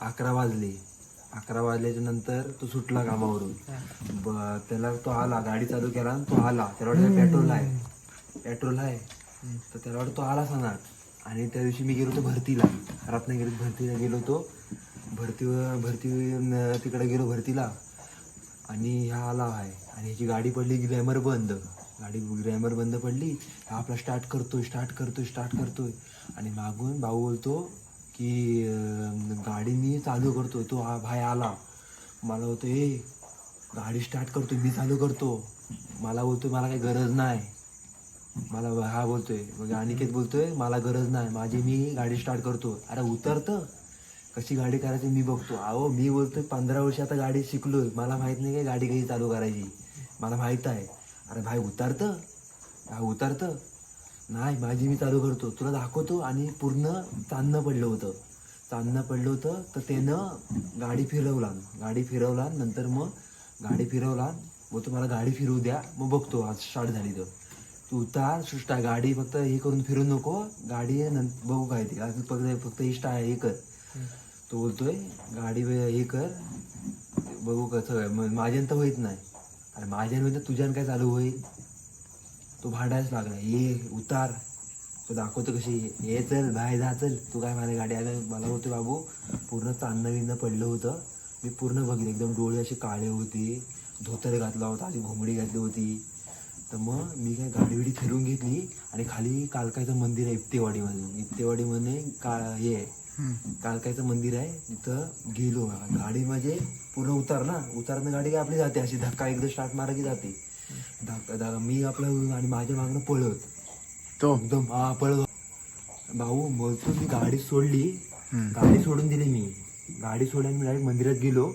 अकरा वाजले. अकरा वाजल्याच्या नंतर तो सुटला कामावरून. ब- त्याला तो आला गाडी चालू केला आणि तो आला. त्याला वाटलं पेट्रोल आहे. पेट्रोल आहे. तर त्याला वाटतं तो आला सांगणार आणि त्या दिवशी मी गेलो होतो भरतीला. रत्नागिरीत भरतीला गेलो होतो. भरती भरती न- तिकडे गेलो भरतीला. आणि हा आला आहे. आणि ह्याची गाडी पडली ग्रॅमर बंद. गाडी ग्रॅमर बंद पडली. हा आपला स्टार्ट करतोय स्टार्ट करतोय स्टार्ट करतोय. आणि मागून भाऊ बोलतो की गाडी मी चालू करतो तो हा भाई आला. मला होतो ए गाडी स्टार्ट करतोय मी चालू करतो. मला बोलतोय मला काही गरज नाही. मला हा बोलतोय मग अनिकेत बोलतोय मला गरज नाही माझी मी गाडी स्टार्ट करतो. अरे उतरतं. कशी गाडी करायची मी बघतो. अहो मी बोलतोय पंधरा वर्ष आता गाडी शिकलोय. मला माहीत नाही काय गाडी कशी चालू करायची. मला माहीत आहे. अरे भाई उतरतं. हा उतरतं. नाही माझी मी चालू करतो. तुला दाखवतो आणि पूर्ण चांदणं पडलं होतं. चांदणं पडलं होतं तर त्यानं गाडी फिरवला गाडी फिरवला नंतर मग गाडी फिरवला मग तुम्हाला गाडी फिरवू द्या मग बघतो आज स्टार्ट झाली तर. तू उतार सुष्टा गाडी फक्त हे करून फिरू नको. गाडी बघू काय ते. आज फक्त फक्त ही स्टा हे कर. तो बोलतोय गाडी हे कर. बघू कसं माझ्यान माझ्यानं तर होईत नाही. अरे माझ्यानं होईल तर तुझ्यानं काय चालू होईल? तो भांडायच लागला. ये उतार. तो दाखवतो कशी. ये चल बाहेर जा चल. तू काय मला गाडी आलं? मला बोलतो बाबू पूर्ण चांदणं विणं पडलं होतं. मी पूर्ण बघितलं. एकदम डोळे असे काळे होते. धोतर घातला होता. आधी घोंगडी घातली होती. तर मग मी काय गाडी बिडी फिरून घेतली आणि खाली कालकायचं मंदिर आहे इप्तेवाडीमध्ये इप्तेवाडीमध्ये का हे आहे. कालकायचं मंदिर आहे. तिथं गेलो. गाडी म्हणजे पूर्ण उतार ना. उतारनं गाडी काय आपली जाते अशी. धक्का एकदा स्टार्ट मारा की जाते. धक्का धक्का मी आपलं आणि माझ्या मागणं पळत. तो? एकदम हा पळत. भाऊ बोलतो मी गाडी सोडली. गाडी सोडून दिली मी. गाडी सोडून मी डायरेक्ट मंदिरात गेलो.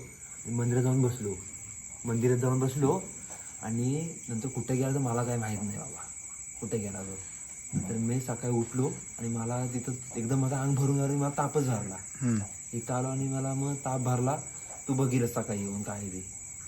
आणि मंदिरात जाऊन बसलो. मंदिरात जाऊन बसलो. आणि नंतर कुठे गेला तर मला काय माहीत नाही बाबा. कुठे गेला तो? तर मी सकाळी उठलो आणि मला तिथं एकदम माझं अंग भरून आलं आणि मला तापच भरला हम्म. इथं आलो आणि मला मग ताप भरला. तू बघितलं सकाळी येऊन काय ते.